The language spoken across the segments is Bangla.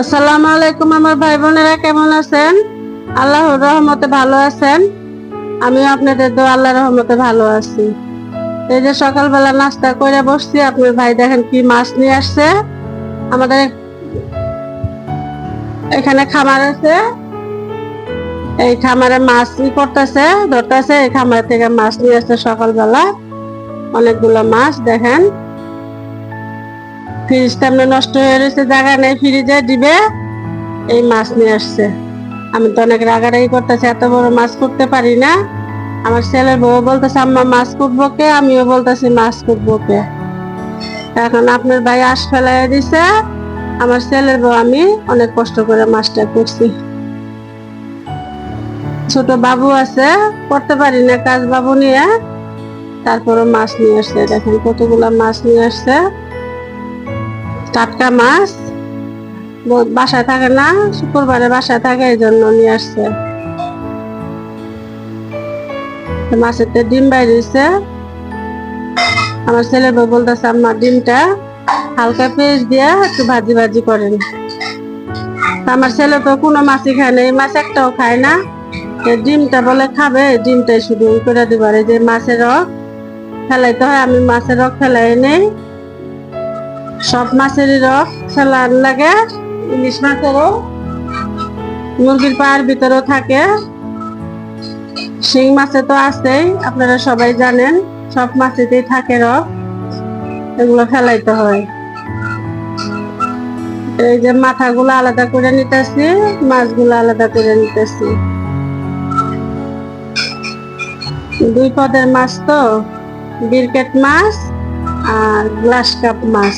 আসসালামু আলাইকুম আমার ভাই বোনেরা, কেমন আছেন? আল্লাহর রহমতে ভালো আছেন। আমিও আপনাদের দো আল্লাহর রহমতে ভালো আছি। এই যে সকালবেলা নাস্তা করে বসছি, আপনার ভাই দেখেন কি মাছ নিয়ে আসছে। আমাদের এখানে খামার আছে। এই খামারে মাছ করতেছে, ধরতেছে, এই খামার থেকে মাছ নিয়ে আসছে সকালবেলা। অনেকগুলো মাছ, দেখেন। ফ্রিজটা এমনি নষ্ট হয়ে রয়েছে, জায়গা নেই, ফ্রিজে দিবে। এই মাছ নিয়ে আসছে। আমি তো অনেক রাগারাগি করতেছি, এত বড় মাছ করতে পারি না। আমার ছেলের বউ বলতেছে, আম্মা, মাছ কুটবো কে? আমিও বলতেছি, মাছ কুটবো কে? এখন আপনার ভাই আশ ফেলাই দিছে। আমার ছেলের বউ, আমি অনেক কষ্ট করে মাছটা করছি ছোট বাবু আছে, করতে পারি না, কাজ বাবু নিয়ে। তারপরে মাছ নিয়ে আসছে, দেখেন কতগুলা মাছ নিয়ে আসছে। টাটকা মাছ বাসায় থাকে না, শুক্রবারে বাসায় থাকে, এই জন্য নিয়ে আসছে। তো মাছের তো ডিম বাইরেছে আমার ছেলে বউ বলতেছে আমার ডিমটা হালকা পেঁয়াজ দিয়ে একটু ভাজি ভাজি করেন। আমার ছেলে তো কোনো মাছই খায় না, এই মাছ একটাও খায় না। ডিমটা বলে খাবে ডিমটাই শুধু করে দিবার। এই যে মাছের রক ফেলাইতে হয়, আমি মাছের রক ফেলাই নেই। সব মাছেরই রস ফেলার লাগে, ইলিশ মাছেরও। মুরগির পায়ের ভিতরেও থাকে। শিং মাছে তো আছেই, আপনারা সবাই জানেন, সব মাছেতেই থাকে রস। এগুলো ফেলাইতে হয়। এই যে মাথাগুলো আলাদা করে নিতেছি, মাছগুলো আলাদা করে নিতেছি। দুই পদের মাছ তো, বিরকেট মাছ আর গ্লাস কাপ মাছ।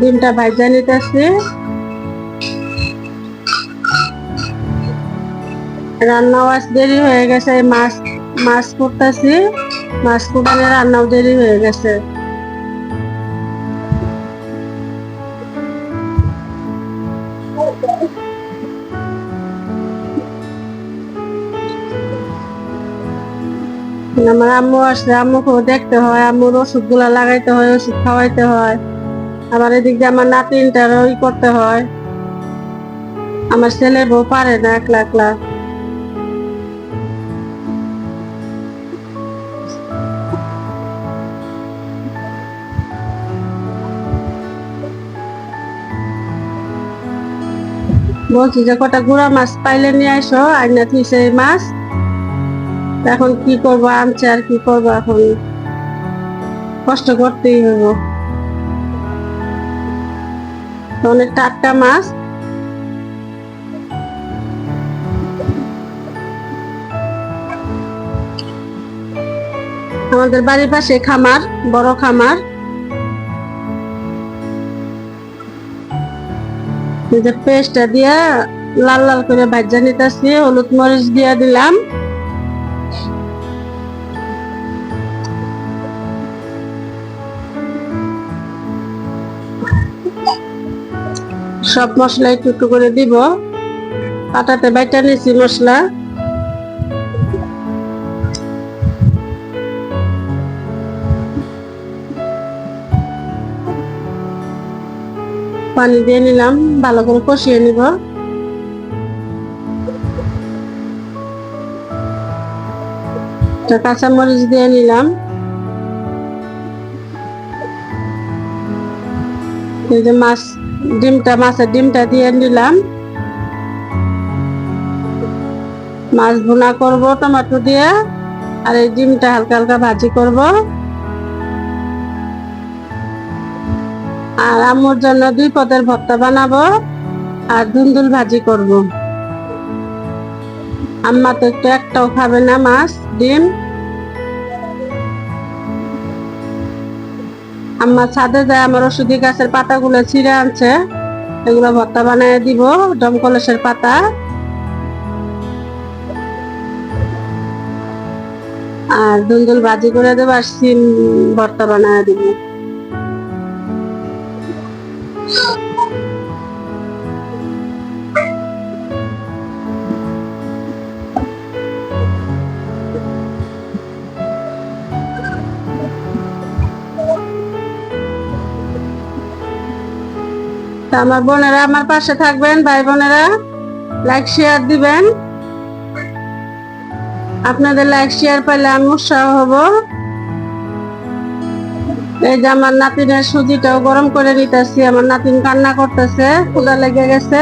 ডিমটা ভাজা নিতেছি। রান্নাও আজ দেরি হয়ে গেছে, মাছ মাছ করতেছি মাছ কুটানে রান্নাও দেরি হয়ে গেছে। আমার আম্মু আসছে আম্মুকেও দেখতে হয়, আম্মুর ওষুধগুলা লাগাইতে হয়, ওষুধ খাওয়াইতে হয়। আবার এদিক দিয়ে আমার নাতিনটারও ই করতে হয়। আমার ছেলে বউ পারে না একলা একলা। বলছি যে কটা গুড়া মাছ পাইলে নিয়ে আসো আইনা থুইছে এই মাছ। এখন কি করব, আনছে আর কি করব এখন? কষ্ট করতেই হব অনেক টাটকা মাছ। আমাদের বাড়ির পাশে খামার, বড় খামার। পেস্টটা দিয়ে লাল লাল করে ভাজা নিতেছি, হলুদ মরিচ দিয়ে দিলাম। সব মশলা একটু একটু করে দিব। পাটাতে বাইটা নিছি মশলা। পানি দিয়ে নিলাম, ভালো করে কষিয়ে নিব। কাঁচামরিচ দিয়ে নিলাম। এই যে মাছ ডিমটা, মাছের ডিমটা দিয়ে নিলাম মাছ ভুনা করব, টমেটো দিয়ে, আর এই ডিমটা হালকা হালকা ভাজি করব। আর আম্মুর জন্য দুই পদের ভর্তা বানাবো, আর ধুন্দুল ভাজি করব। আম্মা তো একটু একটাও খাবে না মাছ, ডিম। আম্মা ছাদে যায়, আমার ওষুধি গাছের পাতাগুলো ছিঁড়ে আনছে। এগুলো ভর্তা বানিয়ে দিব ডমকলসের পাতা। আর দুন্দুল ভাজি করে দেবো, আর সিম ভর্তা বানিয়ে দিব। তা আমার বোনেরা আমার পাশে থাকবেন, ভাই বোনেরা। লাইক শেয়ার দিবেন। আপনাদের লাইক শেয়ার পাইলে আমি উৎসাহ হব। এই যে আমার নাতিনের সুজিটাও গরম করে নিতেছি, আমার নাতিন কান্না করতেছে ক্ষুদা লেগে গেছে।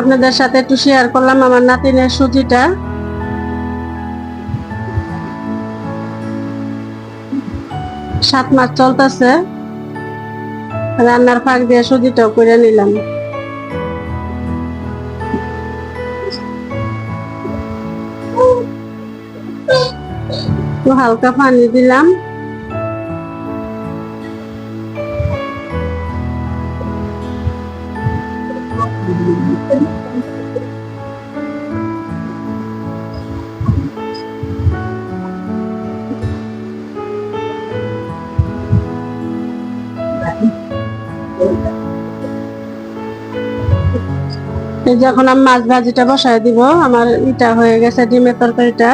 আপনাদের সাথে একটু শেয়ার করলাম আমার নাতিনের সুজিটা। সাত মাস চলতেছে। রান্নার ফাঁক দিয়ে সুজিটাও করে নিলাম। হালকা পানি দিলাম। এই এখন আমি মাছ ভাজিটা বসায় দিব। আমার ইটা হয়ে গেছে ডিমের তরকারিটা।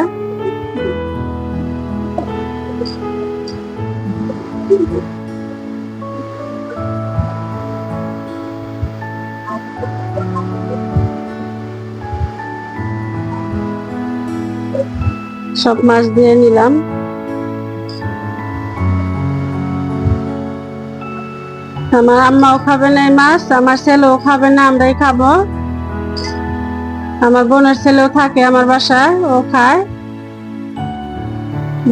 সব মাছ দিয়ে নিলাম। আমার আম্মাও খাবে না এই মাছ, আমার ছেলেও খাবে না, আমরাই খাব। আমার বোনের ছেলেও থাকে আমার বাসায়, ও খায়।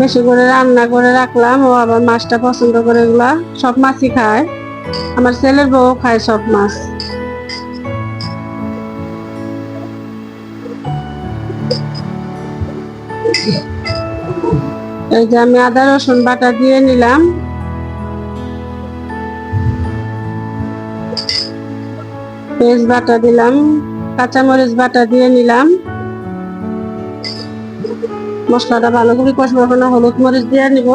বেশি করে রান্না করে রাখলাম, ও আবার মাছটা পছন্দ করে এগুলা, সব মাছই খায়। আমার ছেলের বউ খায় সব মাছ। এই যে আমি আদা রসুন বাটা দিয়ে নিলাম। পেঁয়াজ বাটা দিলাম, কাঁচামরিচ বাটা দিয়ে নিলাম। মশলাটা ভালো করে কষবো এখন হলুদ মরিচ দিয়ে নিব।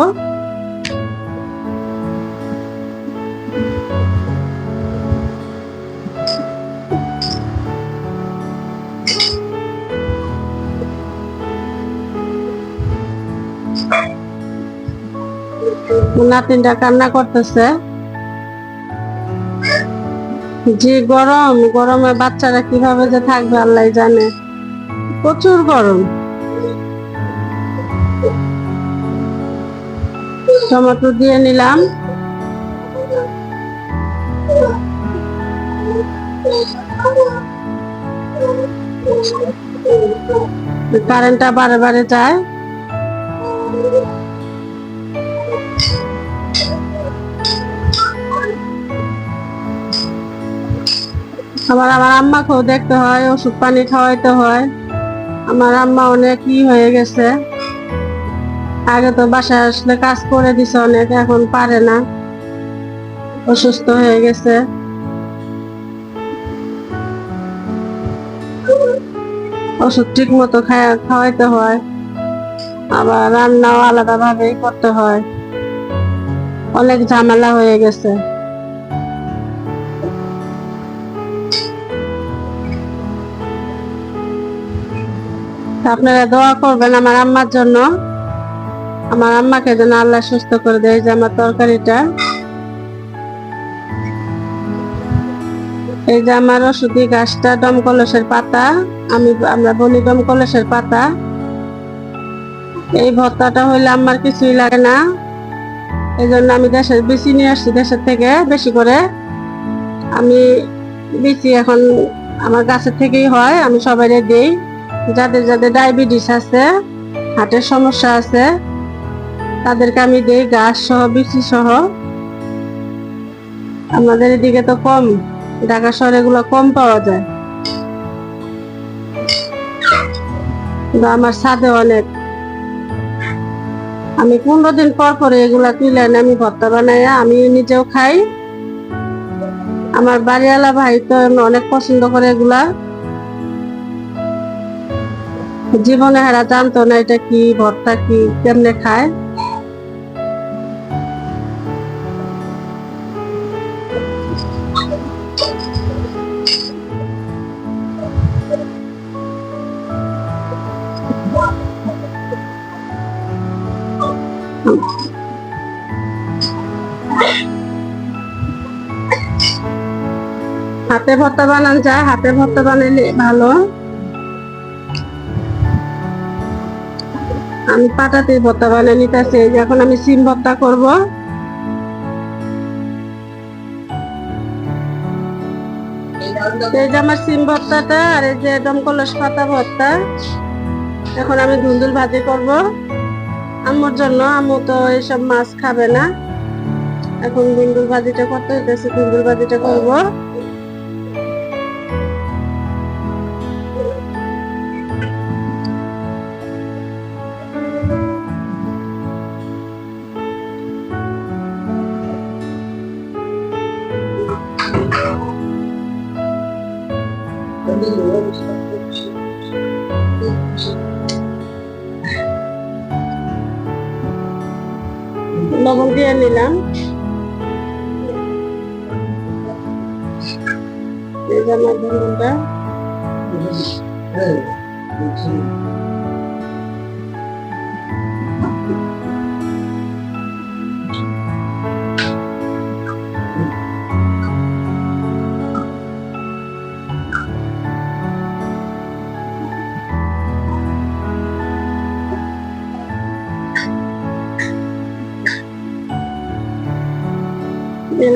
নাতিনটা কান্না করতেছে। যে গরম, গরমে বাচ্চারা কীভাবে যে থাকবে আল্লাহ জানে। প্রচুর গরম। টমেটো দিয়ে নিলাম। কারেন্টটা বারে বারে যায়। আবার আমার আম্মাকেও দেখতে হয়, ওষুধ পানি খাওয়াইতে হয়। আমার আম্মা অনেক ই হয়ে গেছে। আগে তো বাসায় আসলে কাজ করে দিছে অনেক, এখন পারে না। অসুস্থ হয়ে গেছে। ওষুধ ঠিক মতো খাওয়াইতে হয়। আবার রান্নাও আলাদাভাবেই করতে হয়। অনেক ঝামেলা হয়ে গেছে। আপনারা দোয়া করবেন আমার আম্মার জন্য। আমার আম্মাকে যেন আল্লাহ সুস্থ করে দেয় যে আমার তরকারিটা। এই যে আমার ওষুধি গাছটা দমকলসের পাতা, আমি, আমরা বলি দমকলসের পাতা। এই ভর্তাটা হইলে আমার কিছুই লাগে না। এই জন্য আমি দেশের বেশি নিয়ে আসছি দেশের থেকে বেশি করে। আমি বেশি এখন আমার গাছের থেকেই হয়, আমি সবাই দিই। যাদের যাদের ডায়াবেটিস আছে, হার্টের সমস্যা আছে, তাদেরকে আমি দিই গাছ সহ বিচি সহ। আমাদের এদিকে তো কম, ঢাকা শহরে এগুলো কম পাওয়া যায়। আমার ছাদে অনেক। আমি পনেরো দিন পর পরে এগুলা তুলে আমি ভর্তা বানাই, আমি নিজেও খাই। আমার বাড়িওয়ালা ভাই তো অনেক পছন্দ করে এগুলা। জীবনে হারা জানতো না এটা কি, ভর্তা কি, কেমনে খায়। হাতে ভর্তা বানান যায় হাতে ভর্তা বানালে ভালো। আমি পাটাতে ভর্তা বানিয়ে নিতেছি এখন আমি সিম ভর্তা করব। এই যে আমার সিম ভর্তাটা আর এই যে দমকলস পাতা ভর্তা, এখন আমি ধুন্দুল ভাজি করব। আম্মুর জন্য, আম্মু তো এইসব মাছ খাবে না। এখন ধুন্দুল ভাজিটা করতে হইতেছে, ধুন্দুল ভাজিটা করব। লবণ দিয়ে নিলাম এই যে আমার ধুন্দুলটা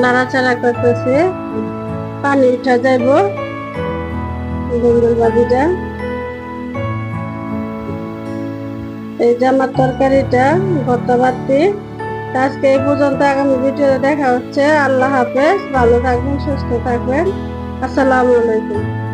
নাড়াচাড়া করতেছে। পানি উঠা যাইব। ধুন্দুল এই যে আমার তরকারিটা, ভর্তা বাড়তি আজকে এই পর্যন্ত আগামী ভিডিওতে দেখা হচ্ছে। আল্লাহ হাফেজ। ভালো থাকবেন, সুস্থ থাকবেন। আসসালামু আলাইকুম।